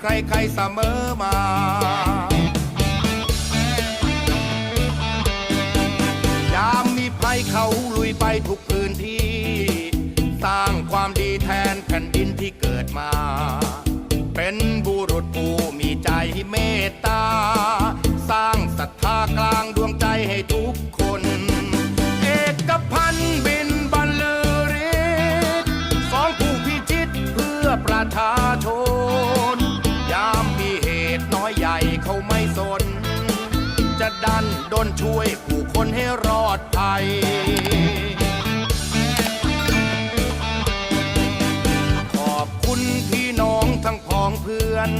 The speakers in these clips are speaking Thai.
ใครๆเสมอมายามมีภัยเขาลุยไปทุกพื้นที่ สร้างความดีแทนแผ่นดินที่เกิดมา เป็นบุรุษผู้มีใจเมตตา สร้างศรัทธากลางดวงใจให้ทุก จะดันดนช่วยผู้คนให้รอดภัยขอบคุณพี่น้องทั้งพ้องเพื่อน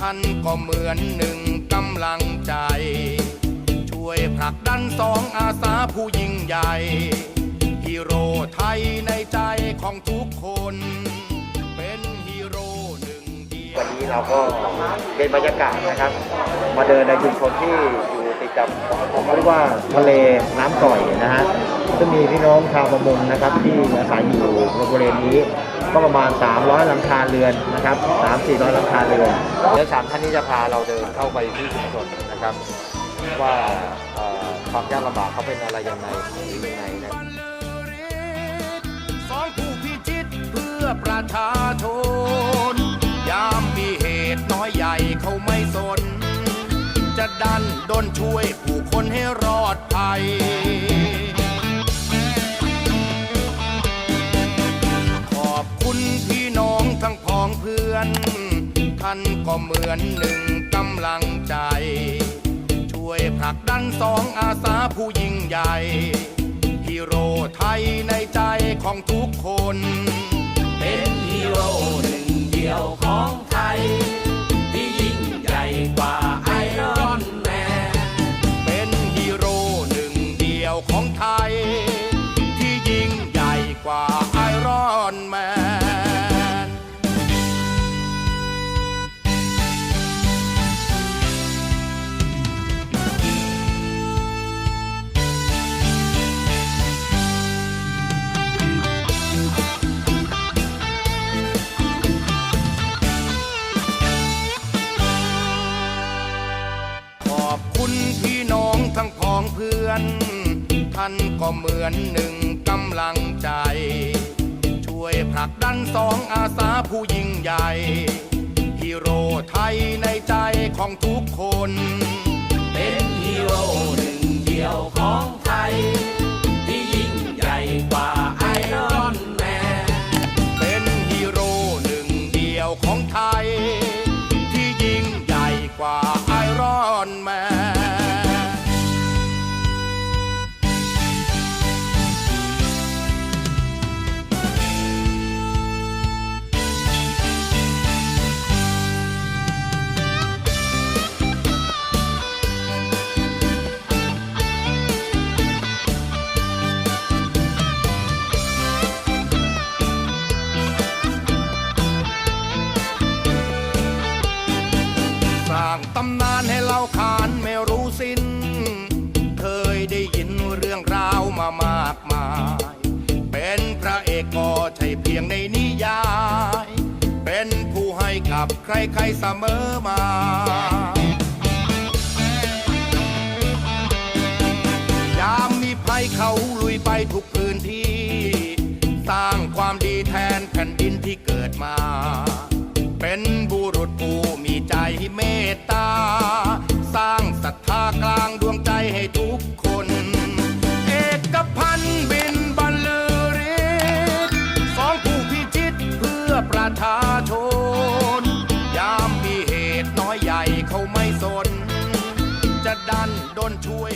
ท่านก็เหมือนหนึ่งกำลังใจ ช่วยผลักดันสองอาสาผู้ยิ่งใหญ่ฮีโร่ไทยในใจของทุกคน เราก็เป็นบรรยากาศนะครับ มาเดินในชุมชนที่อยู่ติดกับเขาเรียกว่าทะเลน้ำก่อยนะฮะซึ่งมีพี่น้องชาวประมงนะครับ ที่อาศัยอยู่ในบริเวณนี้ ก็ประมาณ 300 หลังคาเรือนนะครับ3 400หลังคาเรือนเดี๋ยวสามท่านนี้จะพาเราเดินเข้าไปที่ชุมชนนะครับ ว่าความยากลำบากเขาเป็นอะไรยังไงหรือยังไงนะสองผู้พิชิตเพื่อประชาชน เขาไม่สน จะดันดนช่วยผู้คนให้รอดภัย ขอบคุณพี่น้องทั้งพ้องเพื่อน ท่านก็เหมือนหนึ่งกำลังใจ ช่วยผลักดันสองอาสาผู้ยิ่งใหญ่ฮีโร่ไทยในใจของทุกคน เป็นฮีโร่หนึ่งเดียวของไทย ใมือนหนึ่งกำลังใจ ช่วยผลักดันสองอาสาผู้ยิ่งใหญ่ฮีโร่ไทยในใจของทุกคน เป็นฮีโร่หนึ่งเดียวของไทย ที่ยิ่งใหญ่กว่า ร้างตำนานให้เราขานไม่รู้สิ้น เคยได้ยินเรื่องราวมามากมาย เป็นพระเอกก็ใช่เพียงในนิยาย เป็นผู้ให้กับใครๆเสมอมายามมีภัยเขาลุยไปทุกพื้นที่ สร้างความดีแทนแผ่นดินที่เกิดมา ตุน้อ